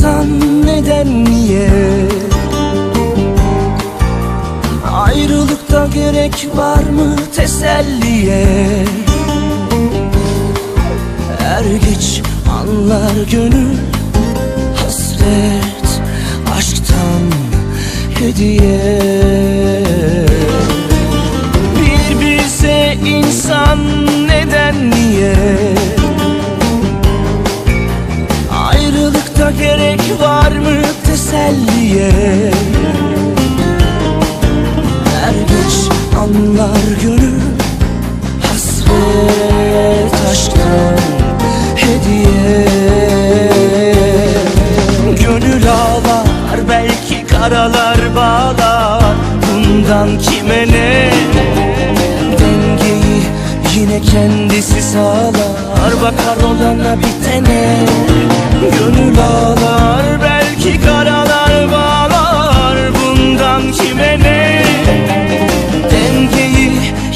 sorsan neden niye? Ayrılıkta gerek var mı teselliye? Er geç anlar gönül hasret aşktan hediye. Bir bilse insan neden niye? Gerek var mı teselliye? Er geç anlar gönül Hasret aşktan hediye. Gönül ağlar belki karalar bağlar. Bundan kime ne? Dengeyi yine kendisi sağlar. Bakar olana bitene Gönül ağlar belki karalar bağlar. Bundan kime ne? Dengeyi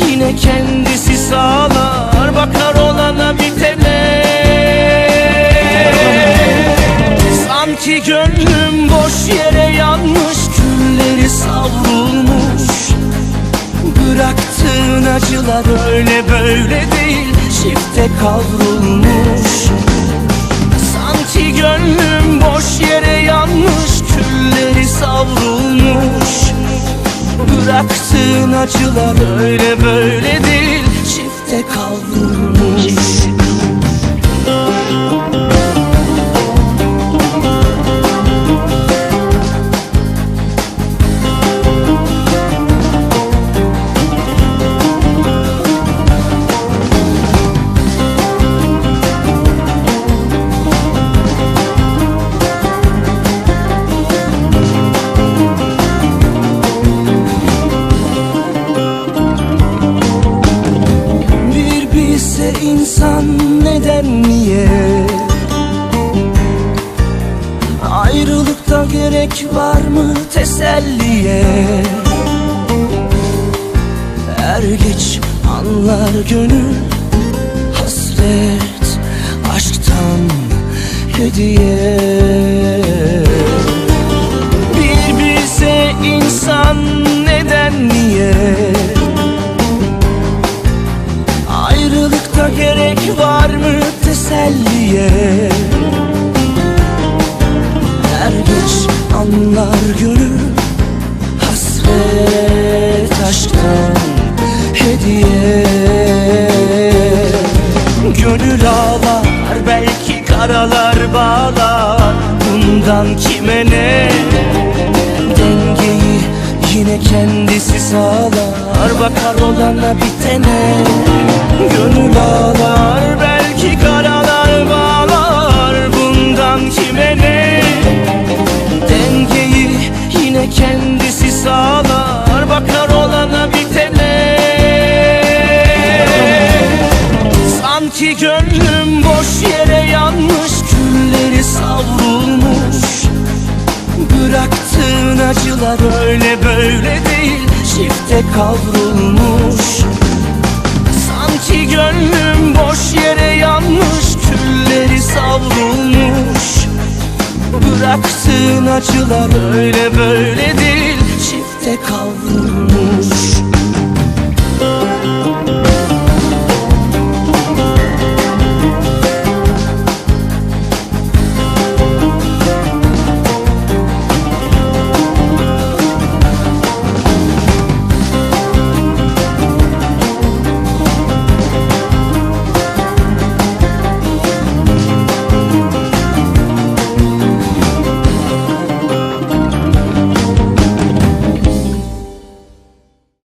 yine kendisi sağlar. Bakar olana bitene Sanki gönlüm boş yere yanmış Külleri savrulmuş. Bıraktığın acılar öyle böyle değil Çifte kavrulmuş Bıraktığın acılar öyle böyle değil Çifte kavrulmuş insan neden niye? Ayrılıkta gerek var mı teselliye? Er geç anlar gönül Hasret aşktan hediye. Bir bilse insan neden niye gerek var mı teselliye? Er geç anlar gönül Hasret aşktan hediye. Gönül ağlar belki karalar bağlar. Bundan kime ne? Dengeyi yine kendisi sağlar. Bakar olana bitene Gönül ağlar belki karalar bağlar. Bundan kime Dengeyi yine kendisi sağlar. Bakar olana bitene. Sanki gönlüm boş yere yanmış Külleri savrulmuş. Bıraktığın acılar öyle böyle değil Çifte kavrulmuş gönlüm boş yere yanmış Külleri savrulmuş. Bıraktığın acılar öyle böyle değil Çifte kavrulmuş